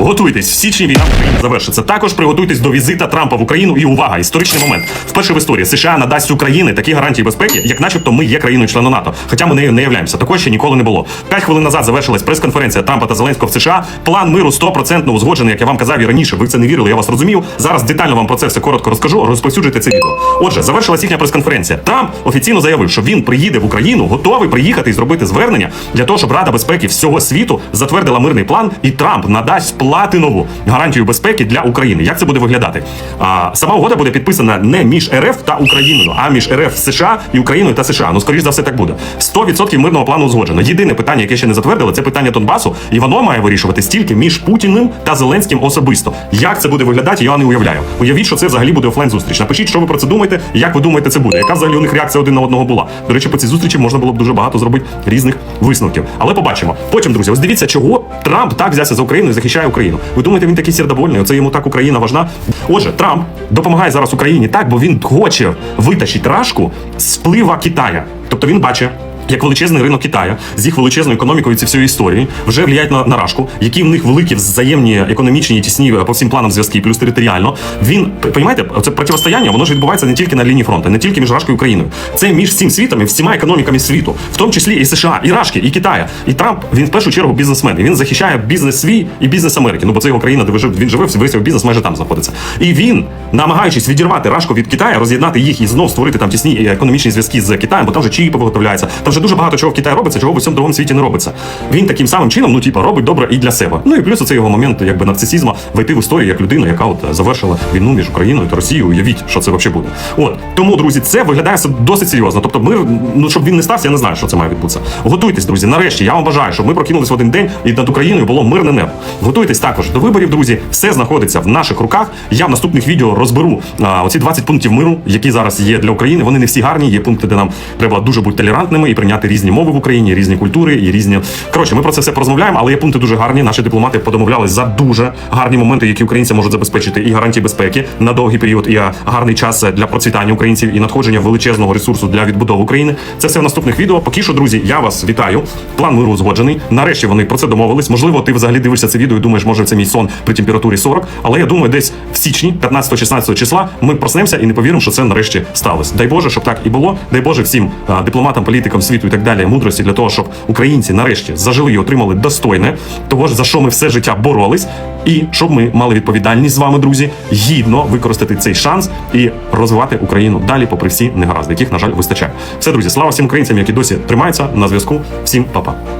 Готуйтесь, в січні війна в Україні завершиться. Також приготуйтесь до візита Трампа в Україну. І увага, історичний момент. Вперше в історії США надасть Україні такі гарантії безпеки, як начебто ми є країною членом НАТО. Хоча ми нею не являємося. Такого ще ніколи не було. П'ять хвилин назад завершилась прес-конференція Трампа та Зеленського в США. План миру 100% узгоджений, як я вам казав і раніше. Ви це не вірили, я вас розумів. Зараз детально вам про це все коротко розкажу. Розповсюджуйте це відео. Отже, завершилась їхня прес-конференція. Трамп офіційно заявив, що він приїде в Україну, готовий приїхати і зробити звернення для того, щоб Рада безпеки всього світу затвердила мирний план, і Трамп надасть платинову гарантію безпеки для України. Як це буде виглядати? А, сама угода буде підписана не між РФ та Україною, а між РФ США і Україною та США. Ну, скоріш за все, так буде. 100% мирного плану узгоджено. Єдине питання, яке ще не затвердили, це питання Донбасу, і воно має вирішувати стільки між Путіним та Зеленським особисто. Як це буде виглядати, я не уявляю. Уявіть, що це взагалі буде офлайн зустріч. Напишіть, що ви про це думаєте, як ви думаєте, це буде. Яка взагалі у них реакція один на одного була? До речі, по цій зустрічі можна було б дуже багато зробити різних висновків. Але побачимо. Потім, друзі, ось дивіться, чого Трамп так взявся за Україну і захищає Україну. Ви думаєте, він такий сердобольний? Оце йому так Україна важна. Отже, Трамп допомагає зараз Україні так, бо він хоче витащити рашку з вплива Китая. Тобто він бачить. Як величезний ринок Китаю з їх величезною економікою ці всієї історії вже влияють на, рашку, які в них великі взаємні економічні і тісні по всім планам зв'язки, плюс територіально. Він розумієте, це протистояння, воно ж відбувається не тільки на лінії фронту, не тільки між Рашкою і Україною. Це між всім світом і всіма економіками світу, в тому числі і США, і Рашки, і Китая. І Трамп він в першу чергу бізнесмен. І він захищає бізнес свій і бізнес Америки. Ну бо це його країна, де він живе, весь його бізнес майже там знаходиться. І він, намагаючись відірвати Рашку від Китаю, роз'єднати їх і знов створити там тісні економічні зв'язки з Китаєм, бо там вже чіпи виготовляються. Там вже дуже багато чого в Китаї робиться, чого в усьому другому світі не робиться. Він таким самим чином, ну типа, робить добре і для себе. Ну і плюс оцей його момент, якби нарцисізма, войти в історію як людина, яка от завершила війну між Україною та Росією. Уявіть, що це взагалі буде. От тому, друзі, це виглядає досить серйозно. Тобто, мир, ну щоб він не стався, я не знаю, що це має відбутися. Готуйтесь, друзі. Нарешті я вам бажаю, щоб ми прокинулись в один день і над Україною було мирне небо. Готуйтесь також до виборів, друзі. Все знаходиться в наших руках. Я в наступних відео розберу а, оці 20 пунктів миру, які зараз є для України. Вони не всі гарні. Є пункти, де нам треба дуже бути толерантними і прийняти різні мови в Україні, різні культури і різні. Коротше, ми про це все порозмовляємо, але є пункти дуже гарні. Наші дипломати подомовлялись за дуже гарні моменти, які українці можуть забезпечити і гарантії безпеки на довгий період, і гарний час для процвітання українців і надходження величезного ресурсу для відбудови України. Це все в наступних відео. Поки що, друзі, я вас вітаю. План миру узгоджений. Нарешті вони про це домовились. Можливо, ти взагалі дивишся це відео і думаєш, може це мій сон при температурі 40. Але я думаю, десь в січні, 15-16 числа, ми проснемося і не повіримо, що це нарешті сталося. Дай Боже, щоб так і було. Дай Боже всім дипломатам, політикам світу і так далі мудрості для того, щоб українці нарешті зажили і отримали достойне того ж за що ми все життя боролись, і щоб ми мали відповідальність з вами, друзі, гідно використати цей шанс і розвивати Україну далі, попри всі негаразди, яких на жаль вистачає. Все, друзі, слава всім українцям, які досі тримаються на зв'язку. Всім па-па.